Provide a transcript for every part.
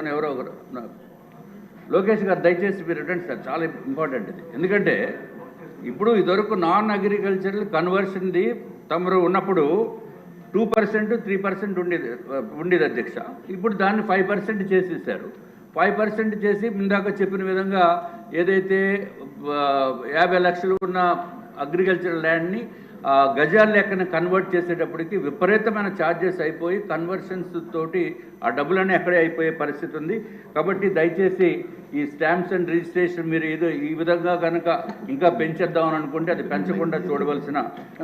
అనుకోని ఎవరో ఒకరు. లోకేష్ గారు దయచేసి మీరు రిటర్న్ సార్ చాలా ఇంపార్టెంట్ ఇది. ఎందుకంటే ఇప్పుడు ఇదివరకు నాన్ అగ్రికల్చరల్ కన్వర్షన్ది తమరు ఉన్నప్పుడు టూ పర్సెంట్ త్రీ పర్సెంట్ ఉండేది ఉండేది అధ్యక్ష. ఇప్పుడు దాన్ని ఫైవ్ పర్సెంట్ చేసేసారు ఫైవ్ పర్సెంట్ చేసి ఇందాక చెప్పిన విధంగా ఏదైతే యాభై లక్షలు ఉన్న అగ్రికల్చర్ ల్యాండ్ని గజాల లెక్కన కన్వర్ట్ చేసేటప్పటికి విపరీతమైన ఛార్జెస్ అయిపోయి కన్వర్షన్స్ తోటి ఆ డబ్బులన్నీ అక్కడే అయిపోయే పరిస్థితి ఉంది. కాబట్టి దయచేసి ఈ స్టాంప్స్ అండ్ రిజిస్ట్రేషన్ మీరు ఏదో ఈ విధంగా కనుక ఇంకా పెంచేద్దామని అనుకుంటే అది పెంచకుండా చూడవలసిన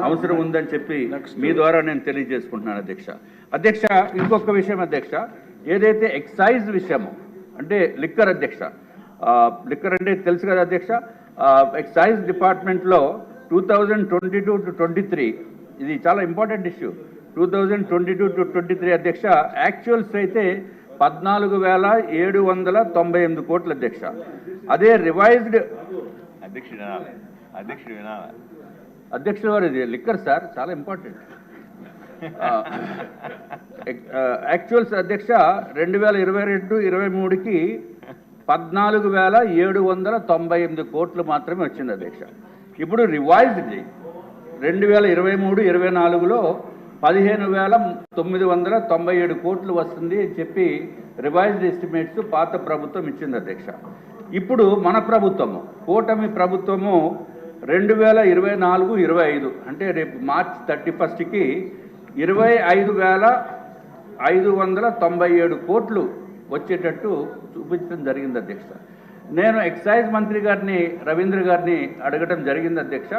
అవసరం ఉందని చెప్పి మీ ద్వారా నేను తెలియజేసుకుంటున్నాను అధ్యక్ష. అధ్యక్ష ఇంకొక విషయం అధ్యక్ష. ఏదైతే ఎక్సైజ్ విషయము అంటే లిక్కర్ అధ్యక్ష లిక్కర్ అంటే తెలుసు కదా అధ్యక్ష? ఎక్సైజ్ డిపార్ట్మెంట్లో two thousand twenty two to twenty three ఇది చాలా important issue two thousand twenty two to twenty three అధ్యక్ష యాక్చువల్స్ అయితే పద్నాలుగు వేల ఏడు వందల తొంభై ఎనిమిది కోట్ల అధ్యక్ష. అదే రివైజ్డ్ అధ్యక్షుడు వినాలి. అధ్యక్షుడు అధ్యక్షుల వారు ఇది లిక్కర్ సార్ చాలా ఇంపార్టెంట్ యాక్చువల్స్ అధ్యక్ష రెండు వేల ఇరవై రెండు ఇరవై మూడుకి పద్నాలుగు వేల ఏడు వందల తొంభై ఎనిమిది కోట్లు మాత్రమే వచ్చింది అధ్యక్ష. ఇప్పుడు రివైజ్డ్ రెండు వేల ఇరవై మూడు ఇరవై నాలుగులో పదిహేను వేల తొమ్మిది వందల తొంభై ఏడు కోట్లు వస్తుంది అని చెప్పి రివైజ్డ్ ఎస్టిమేట్స్ పాత ప్రభుత్వం ఇచ్చింది అధ్యక్ష. ఇప్పుడు మన ప్రభుత్వము కూటమి ప్రభుత్వము రెండు వేల ఇరవై నాలుగు ఇరవై ఐదు అంటే రేపు మార్చ్ థర్టీ ఫస్ట్కి ఇరవై ఐదు వేల ఐదు వందల తొంభై ఏడు కోట్లు వచ్చేటట్టు చూపించడం జరిగింది అధ్యక్ష. నేను ఎక్సైజ్ మంత్రి గారిని రవీంద్ర గారిని అడగటం జరిగింది అధ్యక్ష.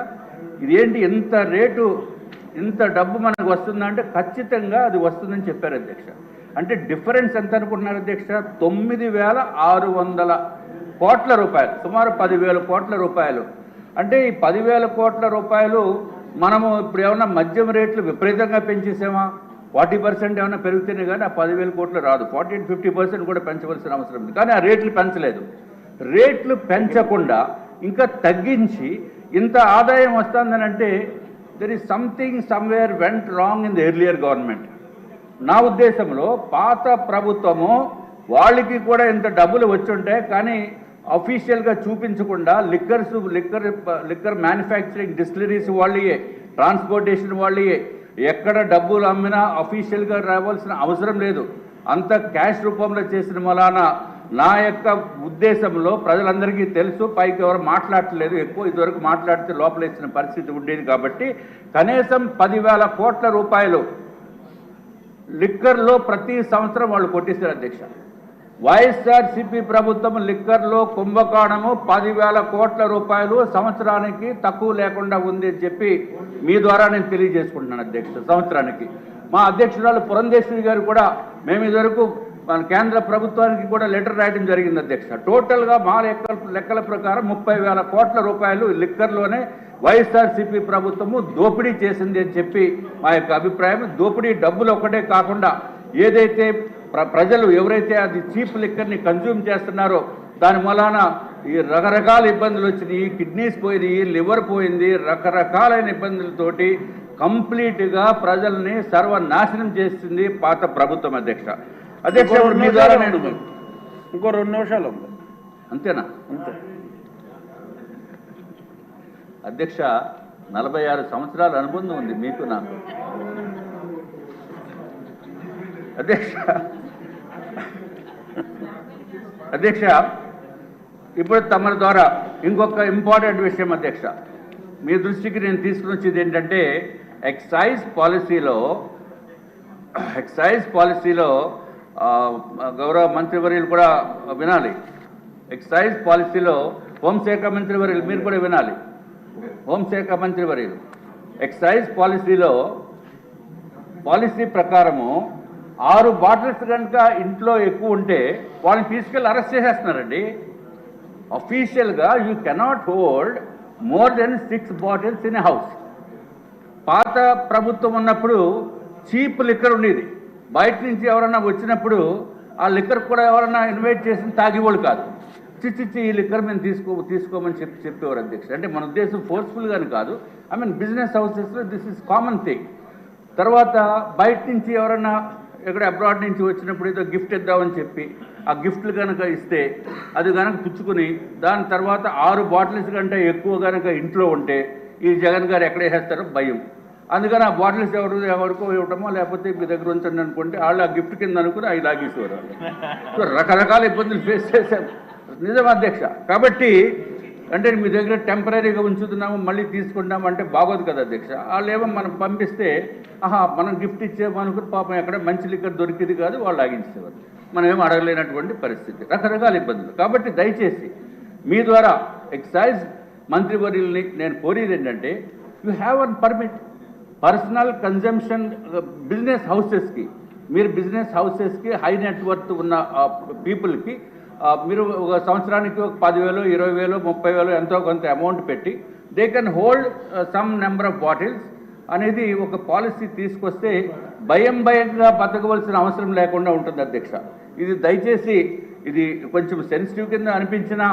ఇదేంటి ఎంత రేటు ఇంత డబ్బు మనకు వస్తుందంటే ఖచ్చితంగా అది వస్తుందని చెప్పారు అధ్యక్ష. అంటే డిఫరెన్స్ ఎంత అనుకుంటున్నారు అధ్యక్ష? తొమ్మిది వేల ఆరు వందల కోట్ల రూపాయలు సుమారు పదివేల కోట్ల రూపాయలు. అంటే ఈ పదివేల కోట్ల రూపాయలు మనము ఇప్పుడు ఏమన్నా మద్యం రేట్లు విపరీతంగా పెంచేసామా? ఫార్టీ పర్సెంట్ ఏమైనా పెరిగితేనే కానీ ఆ పదివేల కోట్లు రాదు. ఫార్టీ ఫిఫ్టీ పర్సెంట్ కూడా పెంచవలసిన అవసరం ఉంది. కానీ ఆ రేట్లు పెంచలేదు. రేట్లు పెంచకుండా ఇంకా తగ్గించి ఇంత ఆదాయం వస్తుందని అంటే there is something somewhere went wrong in the earlier government నా ఉద్దేశంలో పాత ప్రభుత్వము వాళ్ళకి కూడా ఇంత డబ్బులు వచ్చుంటే కానీ అఫీషియల్గా చూపించకుండా liquors liquor liquor manufacturing distilleries వాళ్ళయే transportation వాళ్ళయే ఎక్కడ డబ్బులు అమ్మినా అఫీషియల్గా రావాల్సిన అవసరం లేదు. అంత క్యాష్ రూపంలో చేసిన మలానా నా యొక్క ఉద్దేశంలో ప్రజలందరికీ తెలుసు పైకి ఎవరు మాట్లాడట్లేదు ఎక్కువ ఇదివరకు మాట్లాడితే లోపలేసిన పరిస్థితి ఉండేది కాబట్టి కనీసం పదివేల కోట్ల రూపాయలు లిక్కర్లో ప్రతి సంవత్సరం వాళ్ళు కొట్టేశారు అధ్యక్ష. వైఎస్ఆర్సిపి ప్రభుత్వం లిక్కర్లో కుంభకోణము పదివేల కోట్ల రూపాయలు సంవత్సరానికి తక్కువ లేకుండా ఉంది అని చెప్పి మీ ద్వారా నేను తెలియజేసుకుంటున్నాను అధ్యక్ష సంవత్సరానికి. మా అధ్యక్షురాలు పురంధేశ్వరి గారు కూడా మేము ఇదివరకు మన కేంద్ర ప్రభుత్వానికి కూడా లెటర్ రాయడం జరిగింది అధ్యక్ష. టోటల్గా మా లెక్కల లెక్కల ప్రకారం ముప్పై వేల కోట్ల రూపాయలు లిక్కర్లోనే వైఎస్ఆర్సీపీ ప్రభుత్వము దోపిడీ చేసింది అని చెప్పి మా యొక్క అభిప్రాయం. దోపిడీ డబ్బులు ఒకటే కాకుండా ఏదైతే ప్ర ప్రజలు ఎవరైతే అది చీప్ లిక్కర్ని కన్జ్యూమ్ చేస్తున్నారో దాని మూలాన ఈ రకరకాల ఇబ్బందులు వచ్చినాయి. కిడ్నీస్ పోయినాయి లివర్ పోయింది రకరకాలైన ఇబ్బందులతోటి కంప్లీట్గా ప్రజల్ని సర్వనాశనం చేస్తుంది పాత ప్రభుత్వం అధ్యక్ష. అధ్యక్ష రెండు మీ ద్వారా నిమిషాలు నేను ఉంది. ఇంకో రెండు నిమిషాలు ఉంది. అంతేనా? అంతే. అధ్యక్ష నలభై ఆరు సంవత్సరాల అనుబంధం ఉంది మీకు నాకు. అధ్యక్ష అధ్యక్ష ఇప్పుడు తమ ద్వారా ఇంకొక ఇంపార్టెంట్ విషయం అధ్యక్ష. మీ దృష్టికి నేను తీసుకుని వచ్చేది ఏంటంటే ఎక్సైజ్ పాలసీలో ఎక్సైజ్ పాలసీలో గౌరవ మంత్రివర్యులు కూడా వినాలి. ఎక్సైజ్ పాలసీలో హోంశాఖ మంత్రివర్యులు మీరు కూడా వినాలి. హోంశాఖ మంత్రివర్యులు. ఎక్సైజ్ పాలసీలో పాలసీ ప్రకారము ఆరు బాటిల్స్ కనుక ఇంట్లో ఎక్కువ ఉంటే వాళ్ళని తీసుకెళ్ళి అరెస్ట్ చేసేస్తున్నారండి. అఫీషియల్గా you cannot hold more than six bottles in house పాత ప్రభుత్వం ఉన్నప్పుడు చీప్ లిక్కర్ ఉండేది. బయట నుంచి ఎవరన్నా వచ్చినప్పుడు ఆ లిక్కర్ కూడా ఎవరన్నా ఇన్వైట్ చేసి తాగేవాళ్ళు కాదు. చిచ్చిచ్చి ఈ లిక్కర్ మేము తీసుకో తీసుకోమని చెప్పి చెప్పేవారు అధ్యక్షుడు. అంటే మన ఉద్దేశం ఫోర్స్ఫుల్గాని కాదు. ఐ మీన్ బిజినెస్ హౌసెస్లో దిస్ ఈజ్ కామన్ థింగ్ తర్వాత బయట నుంచి ఎవరన్నా ఎక్కడ అబ్రాడ్ నుంచి వచ్చినప్పుడు ఏదో గిఫ్ట్ ఇద్దామని చెప్పి ఆ గిఫ్ట్లు కనుక ఇస్తే అది కనుక పుచ్చుకుని దాని తర్వాత ఆరు బాటిల్స్ కంటే ఎక్కువ కనుక ఇంట్లో ఉంటే ఈ జగన్ గారు ఎక్కడేసేస్తారో భయం. అందుకని ఆ బాటిల్స్ ఎవరు ఎవరికో ఇవ్వటమో లేకపోతే మీ దగ్గర ఉంచండి అనుకుంటే వాళ్ళు ఆ గిఫ్ట్ కింద అనుకుని అవి లాగేసేవారు సో రకరకాల ఇబ్బందులు ఫేస్ చేశారు. నిజం అధ్యక్ష. కాబట్టి అంటే మీ దగ్గర టెంపరీగా ఉంచుతున్నాము మళ్ళీ తీసుకుంటాము అంటే బాగోదు కదా అధ్యక్ష. వాళ్ళు ఏమో మనం పంపిస్తే ఆహా మనం గిఫ్ట్ ఇచ్చేమో అనుకుని పాపం ఎక్కడ మంచి లిక్కర్ దొరికింది కాదు వాళ్ళు లాగించేవారు మనం ఏం అడగలేనటువంటి పరిస్థితి. రకరకాల ఇబ్బందులు. కాబట్టి దయచేసి మీ ద్వారా ఎక్సైజ్ మంత్రివర్యుల్ని నేను కోరేది ఏంటంటే you have an permit personal consumption business హౌసెస్కి మీరు బిజినెస్ హౌసెస్కి హై నెట్వర్త్ ఉన్న పీపుల్కి మీరు ఒక సంవత్సరానికి ఒక పదివేలు ఇరవై వేలు ముప్పై వేలు ఎంతో కొంత అమౌంట్ పెట్టి they can hold some number of bottles అనేది ఒక పాలసీ తీసుకొస్తే భయం భయంగా బతకవలసిన అవసరం లేకుండా ఉంటుంది అధ్యక్ష. ఇది దయచేసి ఇది కొంచెం సెన్సిటివ్ కింద అనిపించిన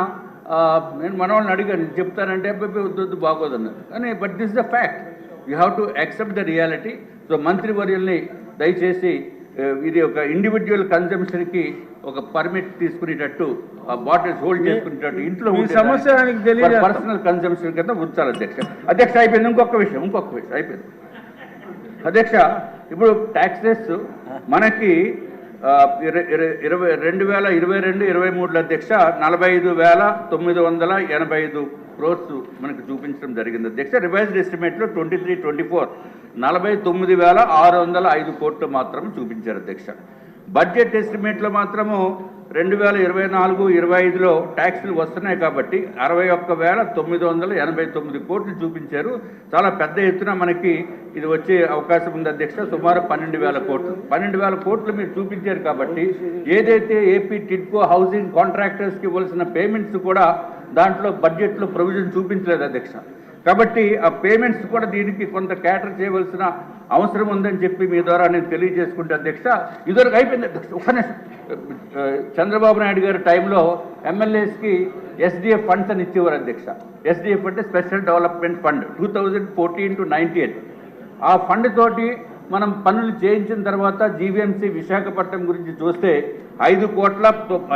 నేను మనవాళ్ళని అడిగాను చెప్తానంటే బాగోదన్నది. కానీ but this the fact. You have to accept the reality so మంత్రివర్యుల్ని దయచేసి ఆ, ఇది ఒక ఇండివిజువల్ కన్జంప్షన్కి ఒక పర్మిట్ తీసుకునేటట్టు ఆ బాటిల్స్ హోల్డ్ చేసుకునేటట్టు ఇంట్లో సమస్య. పర్సనల్ కన్జంప్షన్ కింద ఉంచాలి అధ్యక్ష. అధ్యక్ష అయిపోయింది. ఇంకొక విషయం ఇంకొక విషయం అయిపోయింది. అధ్యక్ష ఇప్పుడు ట్యాక్సెస్ మనకి ఇరవై రెండు వేల ఇరవై రెండు ఇరవై మూడుల అధ్యక్ష నలభై ఐదు వేల తొమ్మిది వందల ఎనభై ఐదు. క్రోర్స్ మనకు చూపించడం జరిగింది. అధ్యక్ష రివైజ్డ్ ఎస్టిమేట్లో ట్వంటీ త్రీ ట్వంటీ ఫోర్ నలభై తొమ్మిది వేల ఆరు వందల ఐదు కోట్లు మాత్రం చూపించారు అధ్యక్ష. బడ్జెట్ ఎస్టిమేట్లో మాత్రము రెండు వేల ఇరవై నాలుగు ఇరవై ఐదులో ట్యాక్స్లు వస్తున్నాయి కాబట్టి అరవై ఒక్క వేల తొమ్మిది వందల ఎనభై తొమ్మిది కోట్లు చూపించారు. చాలా పెద్ద ఎత్తున మనకి ఇది వచ్చే అవకాశం ఉంది అధ్యక్ష. సుమారు పన్నెండు వేల కోట్లు. పన్నెండు వేల కోట్లు మీరు చూపించారు కాబట్టి ఏదైతే ఏపీ టిడ్కో హౌసింగ్ కాంట్రాక్టర్స్కి ఇవ్వాల్సిన పేమెంట్స్ కూడా దాంట్లో బడ్జెట్లో ప్రొవిజన్ చూపించలేదు అధ్యక్ష. కాబట్టి ఆ పేమెంట్స్ కూడా దీనికి కొంత క్యాటర్ చేయవలసిన అవసరం ఉందని చెప్పి మీ ద్వారా నేను తెలియజేసుకుంటే అధ్యక్ష ఇదివరకు అయిపోయింది. అధ్యక్ష ఒక్క చంద్రబాబు నాయుడు గారి టైంలో ఎమ్మెల్యేస్కి ఎస్డిఎఫ్ ఫండ్స్ అని ఇచ్చేవారు అధ్యక్ష. ఎస్డిఎఫ్ అంటే special development fund two thousand fourteen to nineteen ఆ ఫండ్ తోటి మనం పనులు చేయించిన తర్వాత జీవీఎంసీ విశాఖపట్నం గురించి చూస్తే ఐదు కోట్ల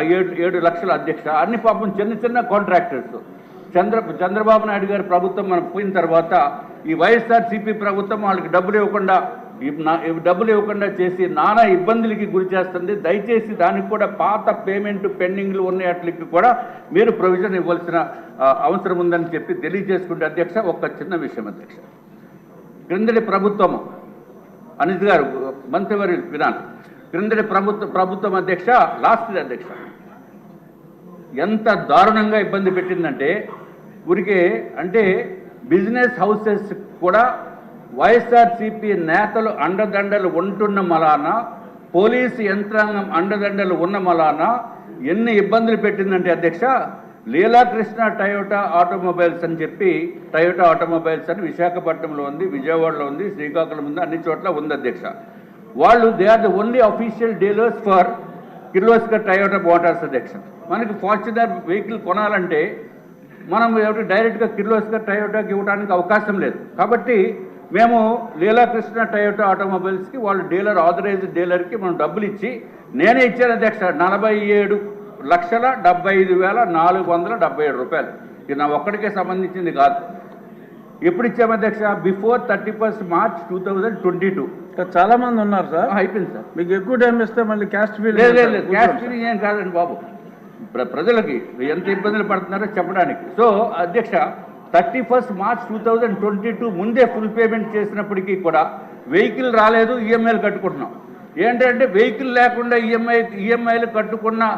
ఏడు ఏడు లక్షల అధ్యక్ష. అన్ని పాపం చిన్న చిన్న కాంట్రాక్టర్స్ చంద్ర చంద్రబాబు నాయుడు గారి ప్రభుత్వం మనం పోయిన తర్వాత ఈ వైఎస్ఆర్సీపీ ప్రభుత్వం వాళ్ళకి డబ్బులు ఇవ్వకుండా నా- డబ్బులు ఇవ్వకుండా చేసి నానా ఇబ్బందులకి గురి చేస్తుంది. దయచేసి దానికి కూడా పాత పేమెంట్ పెండింగ్లు ఉన్న వాటికి కూడా మీరు ప్రొవిజన్ ఇవ్వాల్సిన అవసరం ఉందని చెప్పి తెలియజేసుకుంటే అధ్యక్ష ఒక్క చిన్న విషయం అధ్యక్ష. క్రిందటి ప్రభుత్వము అనిత్ గారు మంత్రివారి విధానం క్రిందటి ప్రభుత్వ ప్రభుత్వం అధ్యక్ష లాస్ట్ అధ్యక్ష. ఎంత దారుణంగా ఇబ్బంది పెట్టిందంటే ఊరికే అంటే బిజినెస్ హౌసెస్ కూడా వైఎస్ఆర్సీపీ నేతలు అండదండలు ఉంటున్న మలాన పోలీసు యంత్రాంగం అండదండలు ఉన్న మలాన ఎన్ని ఇబ్బందులు పెట్టిందంటే అధ్యక్ష లీలాకృష్ణ టయోటా ఆటోమొబైల్స్ అని చెప్పి టయోటా ఆటోమొబైల్స్ అని విశాఖపట్నంలో ఉంది విజయవాడలో ఉంది శ్రీకాకుళం ఉంది అన్ని చోట్ల ఉంది అధ్యక్ష. వాళ్ళు they are the only official dealers for Kirloskar Toyota Motors అధ్యక్ష మనకి ఫార్చునర్ వెహికల్ కొనాలంటే మనం ఎవరి డైరెక్ట్గా కిర్లోస్కర్ టయోటాకి ఇవ్వడానికి అవకాశం లేదు. కాబట్టి మేము లీలాకృష్ణ టయోటా ఆటోమొబైల్స్కి వాళ్ళు డీలర్ ఆథరైజ్డ్ డీలర్కి మనం డబ్బులు ఇచ్చి నేనే ఇచ్చాను అధ్యక్ష నలభై ఏడు లక్షల డెబ్బై ఐదు వేల నాలుగు వందల డెబ్బై ఏడు రూపాయలు. ఇది నా ఒక్కడికే సంబంధించింది కాదు. ఎప్పుడు ఇచ్చాము అధ్యక్ష? Before thirty first March two thousand twenty two చాలా మంది ఉన్నారు సార్. అయిపోయింది సార్. మీకు ఎక్కువ టైం ఇస్తే మళ్ళీ క్యాస్ట్ ఫీల్ లేదు క్యాష్ ఫీలింగ్ ఏం కాదండి బాబు. ప్ర- ప్రజలకి ఎంత ఇబ్బందులు పడుతున్నారో చెప్పడానికి. సో అధ్యక్ష thirty first March two thousand twenty two ముందే ఫుల్ పేమెంట్ చేసినప్పటికీ కూడా వెహికల్ రాలేదు ఈఎంఐలు కట్టుకుంటున్నాం. ఏంటంటే వెహికల్ లేకుండా ఈఎంఐ ఈఎంఐలు కట్టుకున్న ఆ,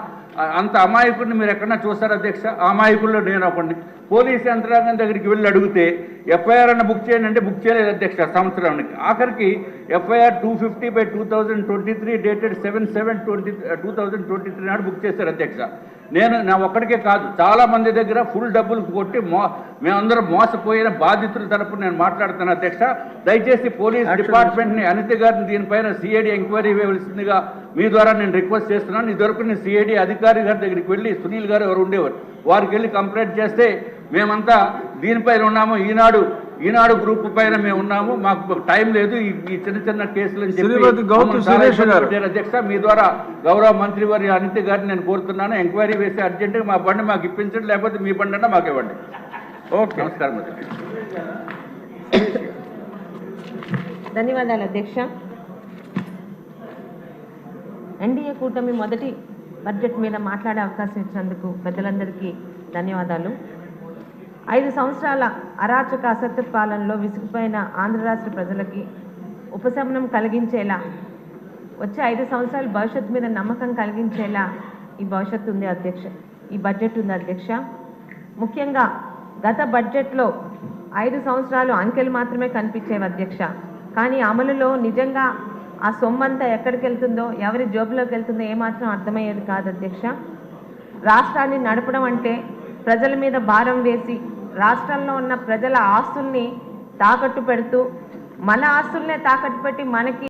అంత అమాయకుడిని మీరు ఎక్కడన్నా చూస్తారు అధ్యక్ష? అమాయకుల్లో నేను ఒకడిని. పోలీస్ యంత్రాంగం దగ్గరికి వెళ్ళి అడిగితే ఎఫ్ఐఆర్ అన్న బుక్ చేయండి అంటే బుక్ చేయలేదు అధ్యక్ష సంవత్సరానికి. ఆఖరికి FIR two fifty by two thousand twenty three dated seven seven twenty two thousand twenty three నాడు బుక్ చేశారు అధ్యక్ష. నేను నా ఒక్కడికే కాదు చాలా మంది దగ్గర ఫుల్ డబ్బులు కొట్టి మో మేమందరం మోసపోయిన బాధితుల తరపున నేను మాట్లాడుతాను అధ్యక్ష దయచేసి పోలీస్. డిపార్ట్మెంట్ని అనిత గారిని దీనిపైన సిఐడి ఎంక్వైరీ వేయవలసిందిగా మీ ద్వారా నేను రిక్వెస్ట్ చేస్తున్నాను ఇదివరకు నేను సిఐడి అధికారి గారి దగ్గరికి వెళ్ళి సునీల్ గారు ఎవరు ఉండేవారు వారికి వెళ్ళి కంప్లైంట్ చేస్తే మేమంతా దీనిపైన ఉన్నాము ఈనాడు ఈనాడు గ్రూప్ పైన మేము ఉన్నాము మాకు టైం లేదు ఈ చిన్న చిన్న కేసులు అధ్యక్ష మీ ద్వారా గౌరవ మంత్రి వారి అనిత గారిని నేను కోరుతున్నాను. ఎంక్వైరీ వేసి అర్జెంటుగా మా బండి మాకు ఇప్పించండి లేకపోతే మీ బండి అన్నా మాకు ఇవ్వండి. ఓకే. నమస్కారం అధ్యక్ష. ధన్యవాదాలు అధ్యక్ష. ఎన్డీఏ కూటమి మొదటి బడ్జెట్ మీద మాట్లాడే అవకాశం ఇచ్చినందుకు పెద్దలందరికీ ధన్యవాదాలు. ఐదు సంవత్సరాల అరాచక అసత్య పాలనలో విసిగిపోయిన ఆంధ్ర రాష్ట్ర ప్రజలకి ఉపశమనం కలిగించేలా వచ్చే ఐదు సంవత్సరాల భవిష్యత్తు మీద నమ్మకం కలిగించేలా ఈ భవిష్యత్తు ఉంది అధ్యక్ష ఈ బడ్జెట్ ఉంది అధ్యక్ష. ముఖ్యంగా గత బడ్జెట్లో ఐదు సంవత్సరాలు అంకెలు మాత్రమే కనిపించేవి అధ్యక్ష. కానీ అమలులో నిజంగా ఆ సొమ్మంతా ఎక్కడికి వెళ్తుందో ఎవరి జోబులోకి వెళ్తుందో ఏమాత్రం అర్థమయ్యేది కాదు అధ్యక్ష. రాష్ట్రాన్ని నడపడం అంటే ప్రజల మీద భారం వేసి రాష్ట్రంలో ఉన్న ప్రజల ఆస్తుల్ని తాకట్టు పెడుతూ మన ఆస్తుల్నే తాకట్టు పెట్టి మనకి